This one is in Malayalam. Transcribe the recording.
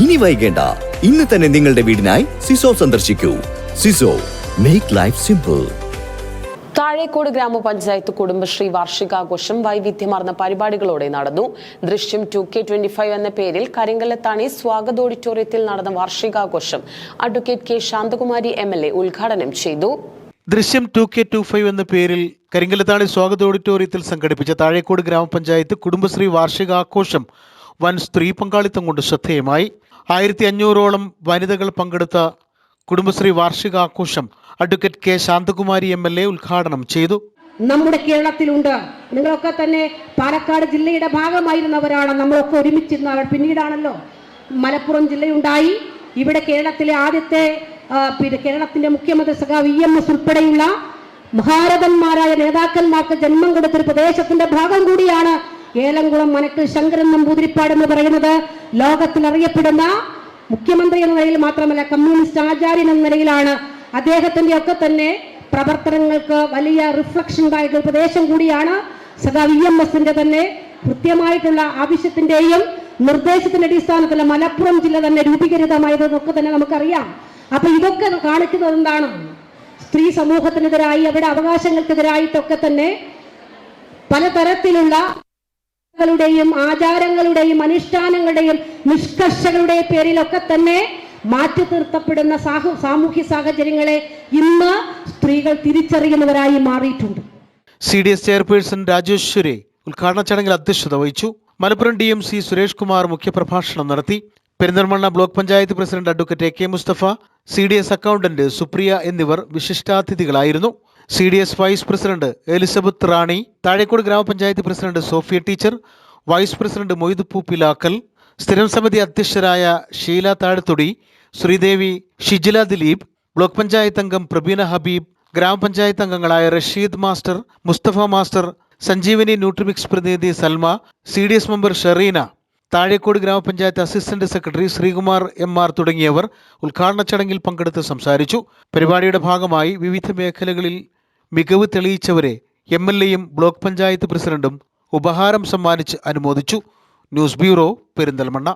ഇനി വൈകേണ്ട. ഇന്ന് തന്നെ നിങ്ങളുടെ വീടിനായി സിസോ സന്ദർശിക്കൂ. സിസോ make life simple Thazhekode grama panchayat Kudumbashree വാർഷികാഘോഷം വൈവിധ്യമാർന്ന പരിപാടികളോടെ നടന്നു. ദൃശ്യം ടു കെ ട്വന്റി ഫൈവ് എന്ന പേരിൽ കരിങ്കല്ലത്താണി സ്വാഗത ഓഡിറ്റോറിയത്തിൽ നടന്ന വാർഷികാഘോഷം advocate K Santhakumari M L A ഉദ്ഘാടനം ചെയ്തു. ദൃശ്യം ടു കെ ടു ഫൈവ് എന്ന പേരിൽ കരിങ്കലത്താണി സ്വാഗത ഓഡിറ്റോറിയത്തിൽ സംഘടിപ്പിച്ച താഴേക്കോട് ഗ്രാമപഞ്ചായത്ത് കുടുംബശ്രീ വാർഷികാഘോഷം വൻ സ്ത്രീ പങ്കാളിത്തം കൊണ്ട് ശ്രദ്ധേയമായി. ആയിരത്തി അഞ്ഞൂറോളം വനിതകൾ പങ്കെടുത്ത Kudumbashree വാർഷികാഘോഷം advocate K Santhakumari M L A ഉദ്ഘാടനം ചെയ്തു. നമ്മുടെ കേരളത്തിലുണ്ട്. നിങ്ങളൊക്കെ തന്നെ പാലക്കാട് ജില്ലയുടെ ഭാഗമായിരുന്നവരാണ് നമ്മളൊക്കെ ഒരുമിച്ചിരുന്നവർ പിന്നീടാണല്ലോ മലപ്പുറം ജില്ലയുണ്ടായി. ഇവിടെ കേരളത്തിലെ ആദ്യത്തെ പിന്നെ കേരളത്തിന്റെ മുഖ്യമന്ത്രി സഖാവ് ഇ എം എസ് ഉൾപ്പെടെയുള്ള മഹാരഥന്മാരായ നേതാക്കന്മാർക്ക് ജന്മം കൊടുത്തൊരു പ്രദേശത്തിന്റെ ഭാഗം കൂടിയാണ് ഏലംകുളം മനക്കിൽ ശങ്കരൻ നമ്പൂതിരിപ്പാട് എന്ന് പറയുന്നത് ലോകത്തിൽ അറിയപ്പെടുന്ന മുഖ്യമന്ത്രി എന്ന നിലയിൽ മാത്രമല്ല കമ്മ്യൂണിസ്റ്റ് ആചാര്യൻ എന്ന നിലയിലാണ്. അദ്ദേഹത്തിന്റെ ഒക്കെ തന്നെ പ്രവർത്തനങ്ങൾക്ക് വലിയ റിഫ്ലക്ഷൻ ഉണ്ടായിട്ടുള്ള പ്രദേശം കൂടിയാണ് സദാ വി എം എസിന്റെ തന്നെ കൃത്യമായിട്ടുള്ള ആവശ്യത്തിന്റെയും നിർദ്ദേശത്തിന്റെ അടിസ്ഥാനത്തിൽ മലപ്പുറം ജില്ല തന്നെ രൂപീകൃതമായതെന്നൊക്കെ തന്നെ നമുക്കറിയാം. അപ്പൊ ഇതൊക്കെ കാണിക്കുന്നത് എന്താണ്? സ്ത്രീ സമൂഹത്തിനെതിരായി അവരുടെ അവകാശങ്ങൾക്കെതിരായിട്ടൊക്കെ തന്നെ പലതരത്തിലുള്ള ങ്ങളുടെയും ആചാരങ്ങളുടെയും അനുഷ്ഠാനങ്ങളുടെയും നിഷ്കർഷകളുടെയും പേരിലൊക്കെ തന്നെ മാറ്റി നിർത്തപ്പെടുന്ന സാഹു സാമൂഹ്യ സാഹചര്യങ്ങളെ ഇന്ന് സ്ത്രീകൾ തിരിച്ചറിയുന്നവരായി മാറിയിട്ടുണ്ട്. C D S chairperson Rajeswari ഉദ്ഘാടന ചടങ്ങിൽ അധ്യക്ഷത വഹിച്ചു. Malappuram D M C Suresh Kumar മുഖ്യപ്രഭാഷണം നടത്തി. Perinthalmanna block panchayat president advocate A K Musthafa C D S accountant Supriya എന്നിവർ വിശിഷ്ടാതിഥികളായിരുന്നു. C D S vice president Elizabeth Rani Thazhekode grama panchayat president Sofiya teacher vice president Moythuppu Pilakkal സ്ഥിരം സമിതി അധ്യക്ഷരായ ഷീല താഴത്തൊടി ശ്രീദേവി ഷിജില ദിലീപ് ബ്ലോക്ക് പഞ്ചായത്ത് അംഗം പ്രബീന ഹബീബ് ഗ്രാമപഞ്ചായത്ത് അംഗങ്ങളായ Rasheed master Musthafa master Sanjeevani nutrimix പ്രതിനിധി Salma C D S member Shereena Thazhekode grama panchayat assistant secretary Sreekumar M R തുടങ്ങിയവർ ഉദ്ഘാടന ചടങ്ങിൽ പങ്കെടുത്ത് സംസാരിച്ചു. പരിപാടിയുടെ ഭാഗമായി വിവിധ മേഖലകളിൽ മികവ് തെളിയിച്ചവരെ എം എൽ എയും ബ്ലോക്ക് പഞ്ചായത്ത് പ്രസിഡന്റും ഉപഹാരം സമ്മാനിച്ച് അനുമോദിച്ചു. News bureau Perinthalmanna.